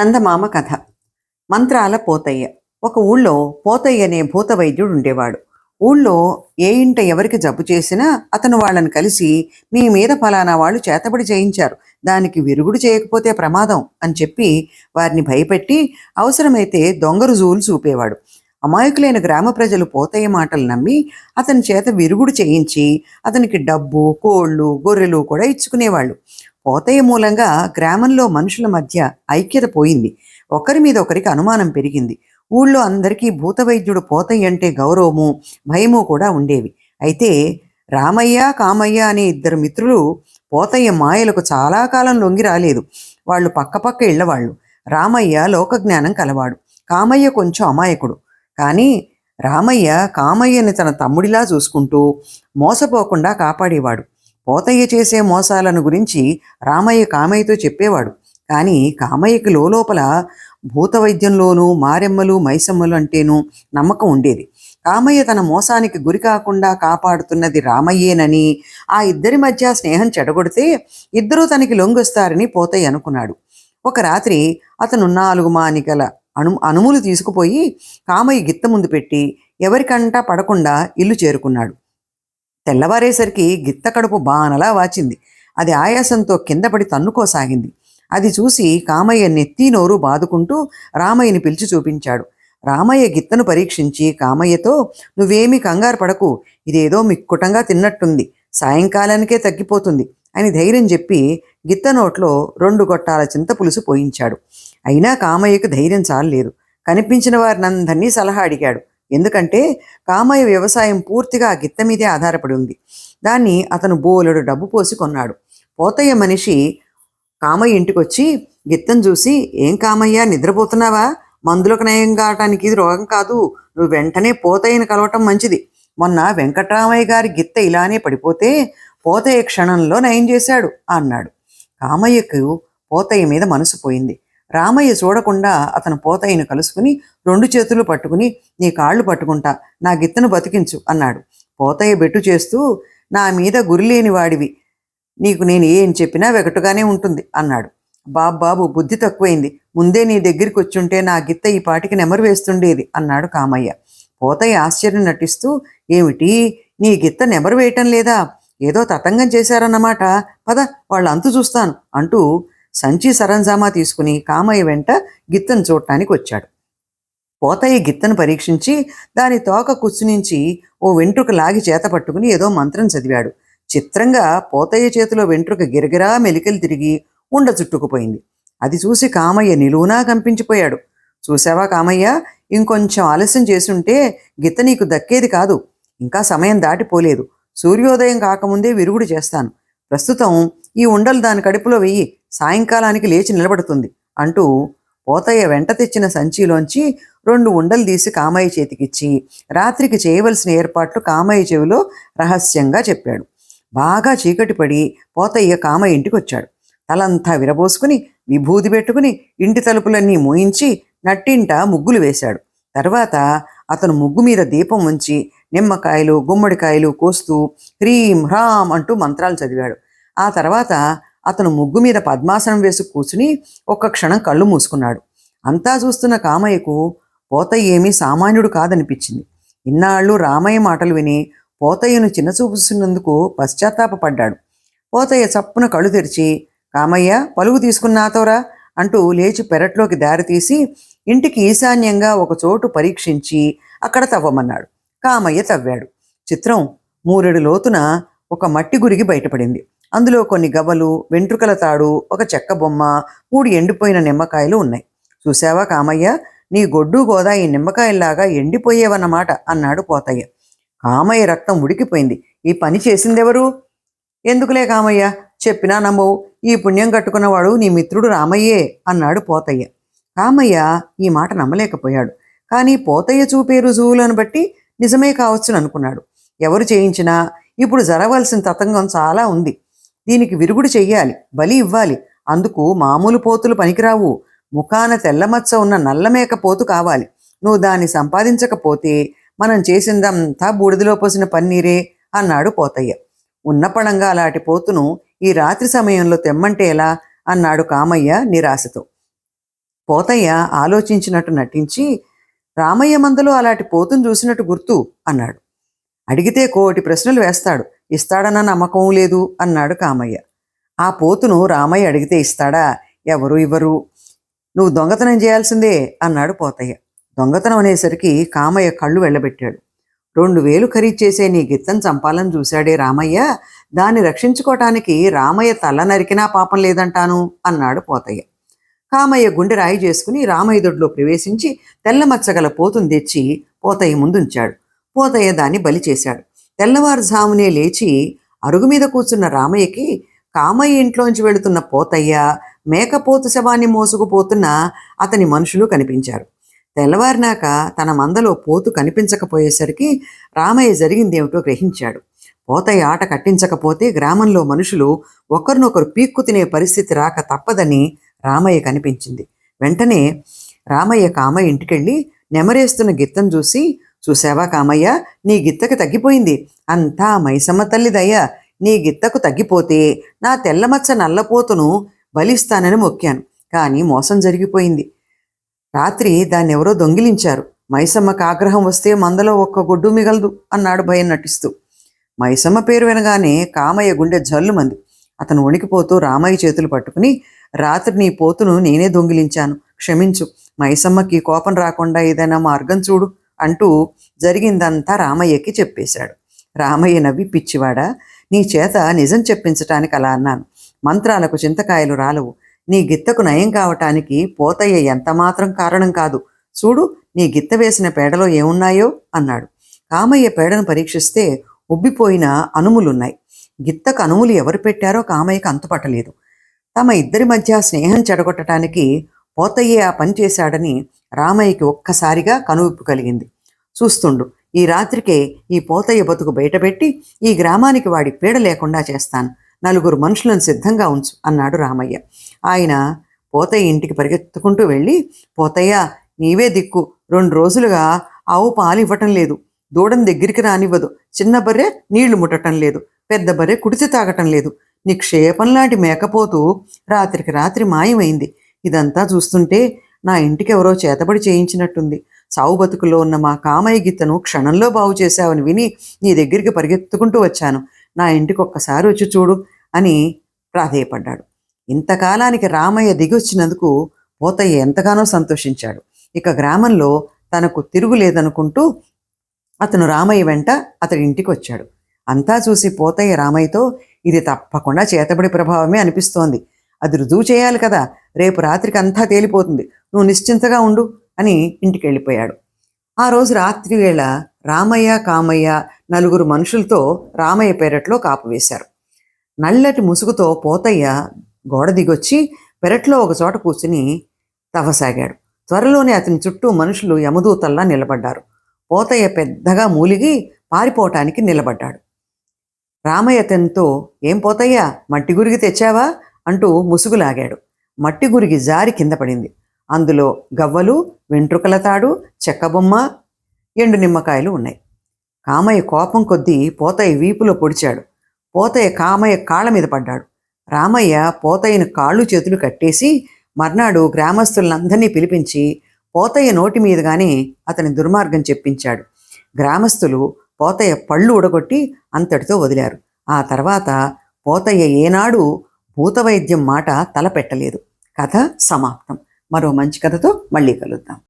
చందమామ కథ. మంత్రాల పోతయ్య. ఒక ఊళ్ళో పోతయ్య అనే భూత వైద్యుడు ఉండేవాడు ఊళ్ళో ఏ ఇంట ఎవరికి జబ్బు చేసినా అతను వాళ్ళని కలిసి మీ మీద ఫలానా వాళ్ళు చేతబడి చేయించారు. దానికి విరుగుడు చేయకపోతే ప్రమాదం అని చెప్పి వారిని భయపెట్టి అవసరమైతే దొంగ రుజువులు చూపేవాడు. అమాయకులైన గ్రామ ప్రజలు పోతయ్య మాటలు నమ్మి అతని చేత విరుగుడు చేయించి అతనికి డబ్బు కోళ్ళు గొర్రెలు కూడా ఇచ్చుకునేవాళ్ళు. పోతయ్య మూలంగా గ్రామంలో మనుషుల మధ్య ఐక్యత పోయింది. ఒకరి మీద ఒకరికి అనుమానం పెరిగింది. ఊళ్ళో అందరికీ భూతవైద్యుడు పోతయ్య అంటే గౌరవము భయము కూడా ఉండేవి. అయితే రామయ్య కామయ్య అనే ఇద్దరు మిత్రులు పోతయ్య మాయలకు చాలా కాలం లొంగి రాలేదు. వాళ్ళు పక్కపక్క ఇళ్ళవాళ్ళు. రామయ్య లోకజ్ఞానం కలవాడు. కామయ్య కొంచెం అమాయకుడు. కానీ రామయ్య కామయ్యని తన తమ్ముడిలా చూసుకుంటూ మోసపోకుండా కాపాడేవాడు. పోతయ్య చేసే మోసాలను గురించి రామయ్య కామయ్యతో చెప్పేవాడు. కానీ కామయ్యకి లోపల భూత వైద్యంలోనూ మారెమ్మలు మైసమ్మలు అంటేనూ నమ్మకం ఉండేది. కామయ్య తన మోసానికి గురి కాకుండా కాపాడుతున్నది రామయ్యేనని ఆ ఇద్దరి మధ్య స్నేహం చెడగొడితే ఇద్దరూ తనకి లొంగొస్తారని పోతయ్య అనుకున్నాడు. ఒక రాత్రి అతను నాలుగు మానికల అను అనుములు తీసుకుపోయి కామయ్య గిత్త ముందు పెట్టి ఎవరికంటా పడకుండా ఇల్లు చేరుకున్నాడు. తెల్లవారేసరికి గిత్త కడుపు బానలా వాచింది. అది ఆయాసంతో కిందపడి తన్నుకోసాగింది. అది చూసి కామయ్య నెత్తి నోరు బాదుకుంటూ రామయ్యని పిలిచి చూపించాడు. రామయ్య గిత్తను పరీక్షించి కామయ్యతో నువ్వేమీ కంగారు పడకు. ఇదేదో మిక్కుటంగా తిన్నట్టుంది. సాయంకాలానికే తగ్గిపోతుంది అని ధైర్యం చెప్పి గిత్త నోట్లో రెండు గొట్టాల చింత పులుసు పోయించాడు. అయినా కామయ్యకు ధైర్యం చాలలేదు. కనిపించిన వారినందరినీ సలహా అడిగాడు. ఎందుకంటే కామయ్య వ్యవసాయం పూర్తిగా ఆ గిత్త మీదే ఆధారపడి ఉంది. దాన్ని అతను బోలెడు డబ్బు పోసి కొన్నాడు. పోతయ్య మనిషి కామయ్య ఇంటికొచ్చి గిత్తం చూసి ఏం కామయ్య నిద్రపోతున్నావా? మందులకు నయం కావటానికి ఇది రోగం కాదు. నువ్వు వెంటనే పోతయ్యని కలవటం మంచిది. మొన్న వెంకట్రామయ్య గారి గిత్త ఇలానే పడిపోతే పోతయ్య క్షణంలో నయం చేశాడు అన్నాడు. కామయ్యకు పోతయ్య మీద మనసు పోయింది. రామయ్య చూడకుండా అతను పోతయ్యను కలుసుకుని రెండు చేతులు పట్టుకుని నీ కాళ్ళు పట్టుకుంటా నా గిత్తను బతికించు అన్నాడు. పోతయ్య బెట్టు చేస్తూ నా మీద గురిలేని వాడివి నీకు నేను ఏం చెప్పినా వెగటుగానే ఉంటుంది అన్నాడు. బాబు బాబు బుద్ధి తక్కువైంది ముందే నీ దగ్గరికి వచ్చుంటే నా గిత్త ఈ పాటికి నెమరు వేస్తుండేది అన్నాడు కామయ్య. పోతయ్య ఆశ్చర్యం నటిస్తూ ఏమిటి నీ గిత్త నెమరు వేయటం లేదా? ఏదో తతంగం చేశారన్నమాట పద వాళ్ళ అంతు చూస్తాను అంటూ సంచి సరంజామా తీసుకుని కామయ్య వెంట గిత్తను చూడటానికి వచ్చాడు. పోతయ్య గిత్తను పరీక్షించి దాని తోక కుచ్చునించి ఓ వెంట్రుక లాగి చేత పట్టుకుని ఏదో మంత్రం చదివాడు. చిత్రంగా పోతయ్య చేతిలో వెంట్రుక గిరగిరా మెలికలు తిరిగి ఉండ చుట్టుకుపోయింది. అది చూసి కామయ్య నిలువునా కంపించిపోయాడు. చూసావా కామయ్య? ఇంకొంచెం ఆలస్యం చేసుంటే గిత్త నీకు దక్కేది కాదు. ఇంకా సమయం దాటిపోలేదు. సూర్యోదయం కాకముందే విరుగుడు చేస్తాను. ప్రస్తుతం ఈ ఉండలు దాని కడుపులో వెయ్యి. సాయంకాలానికి లేచి నిలబడుతుంది అంటూ పోతయ్య వెంట తెచ్చిన సంచిలోంచి రెండు ఉండలు తీసి కామయ్య చేతికిచ్చి రాత్రికి చేయవలసిన ఏర్పాట్లు కామయ్య చెవిలో రహస్యంగా చెప్పాడు. బాగా చీకటి పడి పోతయ్య కామయ్య ఇంటికి వచ్చాడు. తలంతా విరబోసుకుని విభూది పెట్టుకుని ఇంటి తలుపులన్నీ మూయించి నట్టింట ముగ్గులు వేశాడు. తర్వాత అతను ముగ్గు మీద దీపం ఉంచి నిమ్మకాయలు గుమ్మడికాయలు కోస్తూ హ్రీం హ్రాం అంటూ మంత్రాలు చదివాడు. ఆ తర్వాత అతను ముగ్గు మీద పద్మాసనం వేసి కూర్చుని ఒక్క క్షణం కళ్ళు మూసుకున్నాడు. అంతా చూస్తున్న కామయ్యకు పోతయ్య ఏమీ సామాన్యుడు కాదనిపించింది. ఇన్నాళ్ళు రామయ్య మాటలు విని పోతయ్యను చిన్నచూపుస్తున్నందుకు పశ్చాత్తాపపడ్డాడు. పోతయ్య చప్పున కళ్ళు తెరిచి కామయ్య పలుగు తీసుకున్నాతోరా అంటూ లేచి పెరట్లోకి దారితీసి ఇంటికి ఈశాన్యంగా ఒక చోటు పరీక్షించి అక్కడ తవ్వమన్నాడు. కామయ్య తవ్వాడు. చిత్రం మూరెడు లోతున ఒక మట్టి గురిగి బయటపడింది. అందులో కొన్ని గవలు వెంట్రుకల తాడు ఒక చెక్క బొమ్మ మూడు ఎండిపోయిన నిమ్మకాయలు ఉన్నాయి. చూసావా కామయ్య? నీ గొడ్డు గోదా ఈ నిమ్మకాయల్లాగా ఎండిపోయేవన్నమాట అన్నాడు పోతయ్య. కామయ్య రక్తం ఉడికిపోయింది. ఈ పని చేసిందెవరు? ఎందుకులే కామయ్య? చెప్పినా నమ్మవు. ఈ పుణ్యం కట్టుకున్నవాడు నీ మిత్రుడు రామయ్యే అన్నాడు పోతయ్య. కామయ్య ఈ మాట నమ్మలేకపోయాడు. కానీ పోతయ్య చూపే రుజువులను బట్టి నిజమే కావచ్చుననుకున్నాడు. ఎవరు చేయించినా ఇప్పుడు జరగవలసిన తతంగం చాలా ఉంది. దీనికి విరుగుడు చెయ్యాలి బలి ఇవ్వాలి. అందుకు మామూలు పోతులు పనికిరావు. ముఖాన తెల్లమచ్చ ఉన్న నల్లమేక పోతు కావాలి. నువ్వు దాన్ని సంపాదించకపోతే మనం చేసిందంతా బూడిదలో పోసిన పన్నీరే అన్నాడు పోతయ్య. ఉన్నపడంగా అలాంటి పోతును ఈ రాత్రి సమయంలో తెమ్మంటే ఎలా? అన్నాడు కామయ్య నిరాశతో. పోతయ్య ఆలోచించినట్టు నటించి రామయ్య మందలో అలాంటి పోతును చూసినట్టు గుర్తు అన్నాడు. అడిగితే కోటి ప్రశ్నలు వేస్తాడు. ఇస్తాడన్న నమ్మకం లేదు అన్నాడు కామయ్య. ఆ పోతును రామయ్య అడిగితే ఇస్తాడా? ఎవరు ఇవ్వరు? నువ్వు దొంగతనం చేయాల్సిందే అన్నాడు పోతయ్య. దొంగతనం అనేసరికి కామయ్య కళ్ళు వెళ్ళబెట్టాడు. రెండు వేలు ఖరీదు చేసే నీ గిత్తం చంపాలని చూశాడే రామయ్య. దాన్ని రక్షించుకోవటానికి రామయ్య తల నరికినా పాపం లేదంటాను అన్నాడు పోతయ్య. కామయ్య గుండె రాయి చేసుకుని రామయ్య దొడ్లో ప్రవేశించి తెల్లమచ్చగల పోతుని తెచ్చి పోతయ్య ముందుంచాడు. పోతయ్య దాన్ని బలి చేశాడు. తెల్లవారుజామునే లేచి అరుగు మీద కూర్చున్న రామయ్యకి కామయ్య ఇంట్లోంచి వెళుతున్న పోతయ్య మేకపోతు శవాన్ని మోసుకుపోతున్న అతని మనుషులు కనిపించారు. తెల్లవారినాక తన మందలో పోతు కనిపించకపోయేసరికి రామయ్య జరిగిందేమిటో గ్రహించాడు. పోతయ్య ఆట కట్టించకపోతే గ్రామంలో మనుషులు ఒకరినొకరు పీక్కు తినే పరిస్థితి రాక తప్పదని రామయ్య కనిపించింది. వెంటనే రామయ్య కామయ్య ఇంటికెళ్ళి నెమరేస్తున్న గిత్తం చూసి చూసావా కామయ్య? నీ గిత్తకు తగ్గిపోయింది. అంతా మైసమ్మ తల్లిదయ్యా. నీ గిత్తకు తగ్గిపోతే నా తెల్లమచ్చ నల్లపోతును బలిస్తానని మొక్కాను. కానీ మోసం జరిగిపోయింది. రాత్రి దాన్ని ఎవరో దొంగిలించారు. మైసమ్మకు ఆగ్రహం వస్తే మందలో ఒక్క గుడ్డు మిగలదు అన్నాడు భయం నటిస్తూ. మైసమ్మ పేరు వినగానే కామయ్య గుండె జల్లుమంది. అతను వణికిపోతూ రామయ్య చేతులు పట్టుకుని రాత్రి నీ పోతును నేనే దొంగిలించాను. క్షమించు. మైసమ్మకి కోపం రాకుండా ఏదైనా మార్గం చూడు. అంటూ జరిగిందంతా రామయ్యకి చెప్పేశాడు. రామయ్య నవ్వి పిచ్చివాడా నీ చేత నిజం చెప్పించటానికి అలా అన్నాను. మంత్రాలకు చింతకాయలు రాలవు. నీ గిత్తకు నయం కావటానికి పోతయ్య ఎంతమాత్రం కారణం కాదు. చూడు నీ గిత్త వేసిన పేడలో ఏమున్నాయో అన్నాడు. కామయ్య పేడను పరీక్షిస్తే ఉబ్బిపోయిన అనుములున్నాయి. గిత్తకు అనుములు ఎవరు పెట్టారో కామయ్యకు అంతుపట్టలేదు. తమ ఇద్దరి మధ్య స్నేహం చెడగొట్టడానికి పోతయ్యే ఆ పని చేశాడని రామయ్యకి ఒక్కసారిగా కనువిప్పు కలిగింది. చూస్తుండు ఈ రాత్రికే ఈ పోతయ్య బతుకు బయటపెట్టి ఈ గ్రామానికి వాడి పీడ లేకుండా చేస్తాను. నలుగురు మనుషులను సిద్ధంగా ఉంచు అన్నాడు రామయ్య. ఆయన పోతయ్య ఇంటికి పరిగెత్తుకుంటూ వెళ్ళి పోతయ్య నీవే దిక్కు. రెండు రోజులుగా ఆవు పాలు ఇవ్వటం లేదు. దూడం దగ్గరికి రానివ్వదు. చిన్న బర్రె నీళ్ళు ముట్టటం లేదు. పెద్ద బర్రె కుడిచి తాగటం లేదు. నిక్షేపం లాంటి మేకపోతూ రాత్రికి రాత్రి మాయమైంది. ఇదంతా చూస్తుంటే నా ఇంటికి ఎవరో చేతబడి చేయించినట్టుంది. సావు బతుకులో ఉన్న మా కామయ్య గీతను క్షణంలో బాగు చేశావని విని నీ దగ్గరికి పరిగెత్తుకుంటూ వచ్చాను. నా ఇంటికి ఒక్కసారి వచ్చి చూడు అని ప్రాధేయపడ్డాడు. ఇంతకాలానికి రామయ్య దిగొచ్చినందుకు పోతయ్య ఎంతగానో సంతోషించాడు. ఇక గ్రామంలో తనకు తిరుగులేదనుకుంటూ అతను రామయ్య వెంట అతడి ఇంటికి వచ్చాడు అంతా చూసి పోతయ్య రామయ్యతో ఇది తప్పకుండా చేతబడి ప్రభావమే అనిపిస్తోంది. అది రుజువు చేయాలి కదా. రేపు రాత్రికి అంతా తేలిపోతుంది. నువ్వు నిశ్చింతగా ఉండు అని ఇంటికి వెళ్ళిపోయాడు ఆ రోజు రాత్రి వేళ రామయ్య కామయ్య నలుగురు మనుషులతో రామయ్య పెరట్లో కాపు వేశారు. నల్లటి ముసుగుతో పోతయ్య గోడ దిగొచ్చి పెరట్లో ఒక చోట కూర్చుని తవ్వసాగాడు. త్వరలోనే అతని చుట్టూ మనుషులు యమదూతల్లా నిలబడ్డారు. పోతయ్య పెద్దగా మూలిగి పారిపోవటానికి నిలబడ్డాడు. రామయ్య అతనితో ఏం పోతయ్యా మట్టి గురిగి తెచ్చావా? అంటూ ముసుగులాగాడు. మట్టి గురిగి జారి కింద పడింది. అందులో గవ్వలు వెంట్రుకల తాడు చెక్కబొమ్మ ఎండు నిమ్మకాయలు ఉన్నాయి. కామయ్య కోపం కొద్దీ పోతయ్య వీపులో పొడిచాడు. పోతయ్య కామయ్య కాళ్ళ మీద పడ్డాడు. రామయ్య పోతయ్యను కాళ్ళు చేతులు కట్టేసి మర్నాడు గ్రామస్తులందరినీ పిలిపించి పోతయ్య నోటి మీదుగానే అతని దుర్మార్గం చెప్పించాడు. గ్రామస్తులు పోతయ్య పళ్ళు ఉడగొట్టి అంతటితో వదిలారు. ఆ తర్వాత పోతయ్య ఏనాడు భూతవైద్యం మాట తలపెట్టలేదు. కథ సమాప్తం. మరో మంచి కథతో మళ్ళీ కలుద్దాం.